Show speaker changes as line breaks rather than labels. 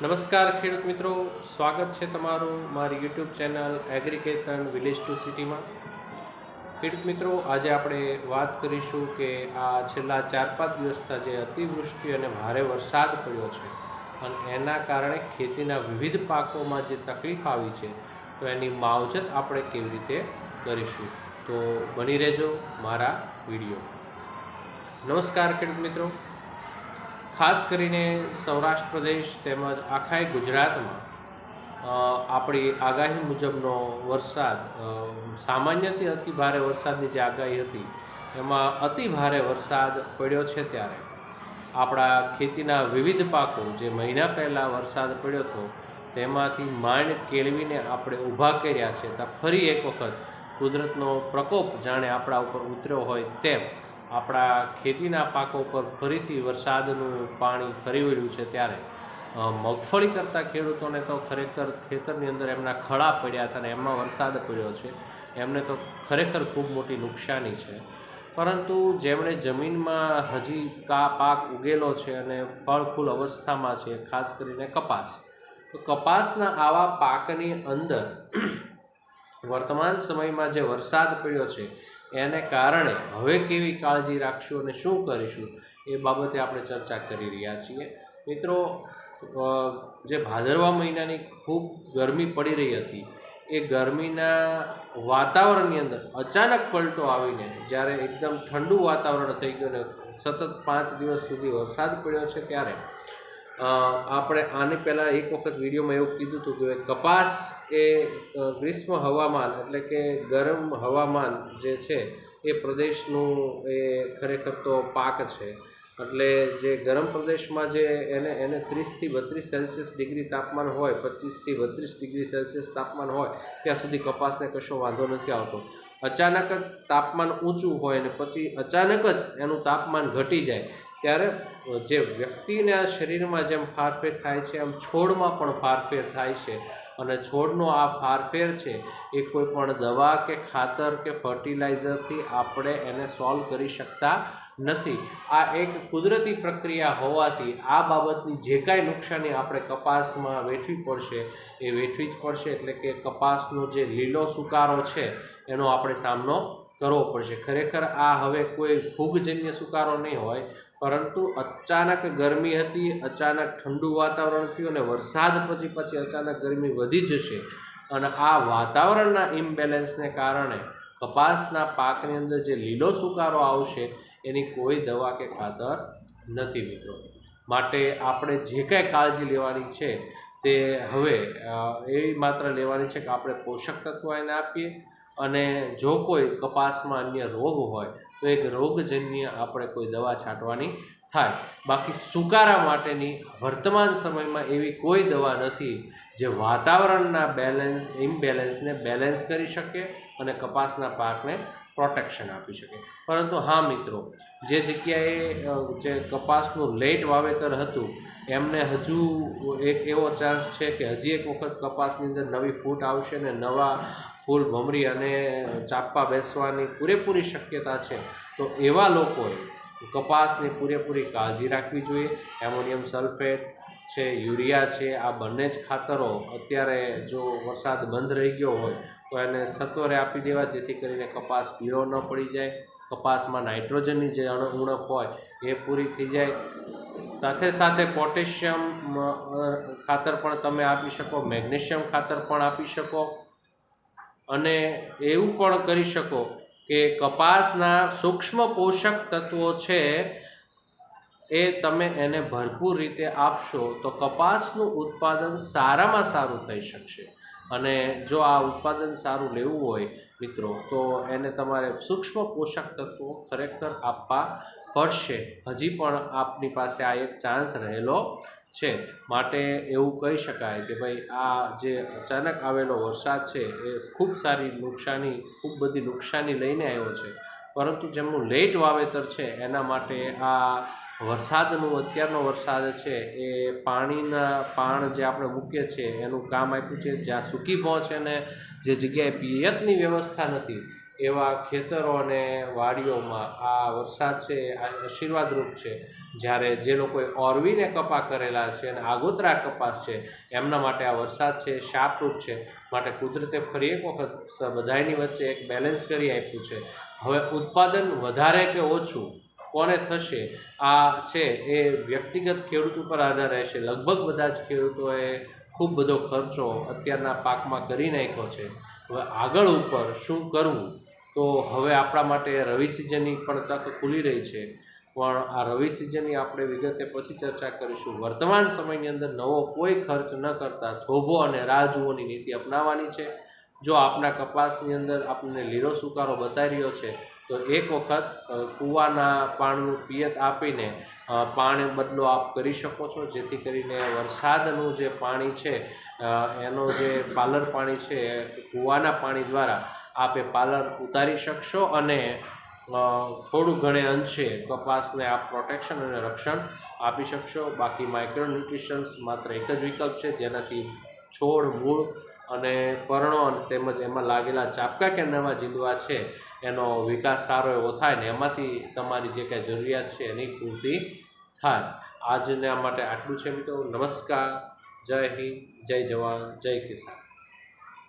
નમસ્કાર ખેડૂત મિત્રો, સ્વાગત છે તમારું મારી YouTube channel Agriketan village to સિટીમાં. ખેડૂત મિત્રો, આજે આપણે વાત કરીશું કે આ છેલ્લા ચાર પાંચ દિવસના જે અતિવૃષ્ટિ અને ભારે વરસાદ પડ્યો છે અને એના કારણે ખેતીના વિવિધ પાકોમાં જે તકલીફ આવી છે, તો એની માવજત આપણે કેવી રીતે કરીશું? તો બની રહેજો મારા વીડિયો. નમસ્કાર ખેડૂત મિત્રો. ખાસ કરીને સૌરાષ્ટ્ર પ્રદેશ તેમજ આખાય ગુજરાતમાં આપણી આગાહી મુજબનો વરસાદ સામાન્યથી અતિ ભારે વરસાદની જે આગાહી હતી, એમાં અતિ ભારે વરસાદ પડ્યો છે ત્યારે. આપણા ખેતીના વિવિધ પાકો જે મહિના પહેલાં વરસાદ પડ્યો હતો, તેમાંથી માંડ કેળવીને આપણે ઊભા કર્યા છે, ત્યાં ફરી એક વખત કુદરતનો પ્રકોપ જાણે આપણા ઉપર ઉતર્યો હોય તેમ. આપણા ખેતીના પાકો પર ફરીથી વરસાદનું પાણી ફરી વળ્યું છે ત્યારે. મગફળી કરતા ખેડૂતોને તો ખરેખર ખેતરની અંદર એમના ખળા પડ્યા હતા અને એમાં વરસાદ પડ્યો છે. એમને તો ખરેખર ખૂબ મોટી નુકસાની છે. પરંતુ જેમણે જમીનમાં હજી કા પાક ઉગેલો છે અને ફળ ફૂલ અવસ્થામાં છે, ખાસ કરીને કપાસ. તો કપાસના આવા પાકની અંદર વર્તમાન સમયમાં જે વરસાદ પડ્યો છે એને કારણે હવે કેવી કાળજી રાખશું અને શું કરીશું એ બાબતે આપણે ચર્ચા કરી રહ્યા છીએ. મિત્રો જે ભાદરવા મહિનાની ખૂબ ગરમી પડી રહી હતી, એ ગરમીના વાતાવરણની અંદર અચાનક પલટો આવીને જ્યારે એકદમ ઠંડુ વાતાવરણ થઈ ગયું ને સતત પાંચ દિવસ સુધી વરસાદ પડ્યો છે ત્યારે આપણે આની પહેલાં એક વખત વિડીયોમાં એવું કીધું હતું કે કપાસ એ ગ્રીષ્મ હવામાન એટલે કે ગરમ હવામાન જે છે એ પ્રદેશનું એ ખરેખર તો પાક છે. એટલે જે ગરમ પ્રદેશમાં જે એને એને ત્રીસથી બત્રીસ સેલ્સિયસ ડિગ્રી તાપમાન હોય, પચીસથી બત્રીસ ડિગ્રી સેલ્સિયસ તાપમાન હોય, ત્યાં સુધી કપાસને કશો વાંધો નથી આવતો. અચાનક જ તાપમાન ઊંચું હોય ને પછી અચાનક જ એનું તાપમાન ઘટી જાય. ત્યારે જે વ્યક્તિના શરીરમાં જેમ ફારફેર થાય છે એમ છોડમાં પણ ફારફેર થાય છે. અને છોડનો આ ફારફેર છે, એ કોઈ પણ દવા કે ખાતર કે ફર્ટિલાઇઝરથી આપણે એને સોલ્વ કરી શકતા નથી. આ એક કુદરતી પ્રક્રિયા હોવાથી આ બાબતની જે કાંઈ નુકસાની આપણે કપાસમાં વેઠવી પડશે, એ વેઠવી જ પડશે. એટલે કે કપાસનો જે લીલો સુકારો છે, એનો આપણે સામનો કરવો પડશે. ખરેખર આ હવે કોઈ ફૂગજન્ય સુકારો નહીં હોય. પરંતુ અચાનક ગરમી હતી, અચાનક ઠંડુ વાતાવરણ થયું અને વરસાદ પછી પછી અચાનક ગરમી વધી જશે. અને આ વાતાવરણના ઇમ્બેલેન્સને કારણે કપાસના પાકની અંદર જે લીલો સુકારો આવશે, એની કોઈ દવા કે ખાતર નથી મિત્રો. માટે આપણે જે કાંઈ કાળજી લેવાની છે તે હવે એવી માત્ર લેવાની છે કે આપણે પોષક તત્વો એને આપીએ અને જો કોઈ કપાસમાં અન્ય રોગ હોય તો એક રોગજન્ય આપણે કોઈ દવા છાંટવાની થાય. બાકી સુકારા માટેની વર્તમાન સમયમાં એવી કોઈ દવા નથી જે વાતાવરણના બેલેન્સ ઇમ્બેલેન્સને બેલેન્સ કરી શકે અને કપાસના પાકને પ્રોટેક્શન આપી શકે. પરંતુ હા મિત્રો, જે જગ્યાએ જે કપાસનું લેટ વાવેતર હતું, એમને હજુ એક એવો ચાન્સ છે કે હજી એક વખત કપાસની અંદર નવી ફૂટ આવશે ને નવા ફૂલ ભમરી અને ચાપા બેસવાની પૂરેપૂરી શક્યતા છે, તો એવા લોકોએ કપાસની પૂરેપૂરી કાળજી રાખવી જોઈએ. એમોનિયમ સલ્ફેટ છે, યુરિયા છે, આ બંને જ ખાતરો અત્યારે જો વરસાદ બંધ રહી ગયો હોય, તો એને સત્વરે આપી દેવા જેથી કરીને કપાસ પીળો ન પડી જાય. કપાસમાં નાઇટ્રોજનની જે ઉણપ હોય એ પૂરી થઈ જાય. સાથે સાથે પોટેશિયમ ખાતર પણ તમે આપી શકો, મેગ્નેશિયમ ખાતર પણ આપી શકો. અને એવું પણ કરી શકો કે કપાસના સૂક્ષ્મ પોષક તત્વો છે એ તમે એને ભરપૂર રીતે આપશો તો કપાસનું ઉત્પાદન સારામાં સારું થઈ શકશે. અને જો આ ઉત્પાદન સારું લેવું હોય મિત્રો, તો એને તમારે સૂક્ષ્મ પોષક તત્વો ખરેખર આપવા પડશે. હજી પણ આપની પાસે આ એક ચાન્સ રહેલો છે, માટે એવું કહી શકાય કે ભાઈ, આ જે અચાનક આવેલો વરસાદ છે, એ ખૂબ સારી નુકસાની, ખૂબ બધી નુકસાની લઈને આવ્યો છે. પરંતુ જેમનું લેટ વાવેતર છે, એના માટે આ વરસાદનું, અત્યારનો વરસાદ છે, એ પાણીના પાણ જે આપણે મૂકીએ છીએ, એનું કામ આપ્યું છે, જ્યાં સૂકી પહોંચે ને જે જગ્યાએ પિયતની વ્યવસ્થા નથી એવા ખેતરો અને વાડીઓમાં આ વરસાદ છે, આ આશીર્વાદરૂપ છે. જ્યારે જે લોકોએ ઓરવીને કપા કરેલા છે અને આગોતરા કપાસ છે, એમના માટે આ વરસાદ છે, શાપરૂપ છે. માટે કુદરતે ફરી એક વખત બધાની વચ્ચે એક બેલેન્સ કરી આપ્યું છે. હવે ઉત્પાદન વધારે કે ઓછું, કોને થશે? આ છે, એ વ્યક્તિગત ખેડૂત ઉપર આધાર રહેશે. લગભગ બધા જ ખેડૂતોએ ખૂબ બધો ખર્ચો અત્યારના પાકમાં કરી નાખ્યો છે. હવે આગળ ઉપર શું કરવું? તો હવે આપણા માટે રવિ સિઝનની પણ તક ખુલી રહી છે. પણ આ રવિ સિઝનની આપણે વિગતે પછી ચર્ચા કરીશું. વર્તમાન સમયની અંદર નવો કોઈ ખર્ચ ન કરતા થોભો અને રાહ જુઓની નીતિ અપનાવવાની છે. જો આપના કપાસની અંદર આપણને લીલો સુકારો બતાવી રહ્યો છે, તો એક વખત કૂવાના પાણીનું પિયત આપીને પાણી બદલો આપ કરી શકો છો. જેથી કરીને વરસાદનું જે પાણી છે એનો જે પાલર પાણી છે, કૂવાના પાણી દ્વારા આપે પાલર ઉતારી શકશો અને થોડું ઘણે અંશે કપાસને આપ પ્રોટેક્શન અને રક્ષણ આપી શકશો. બાકી માઇક્રો ન્યુટ્રિશન્સ માત્ર એક જ વિકલ્પ છે, જેનાથી છોડ, મૂળ અને પર્ણો અને તેમજ એમાં લાગેલા ચાપકા કે નવા જીંદવા છે, એનો વિકાસ સારો એવો થાય ને એમાંથી તમારી જે કાંઈ જરૂરિયાત છે એની પૂર્તિ થાય. આજના માટે આટલું છે મિત્રો. નમસ્કાર. જય હિન્દ. જય જવાન. જય કિસાન.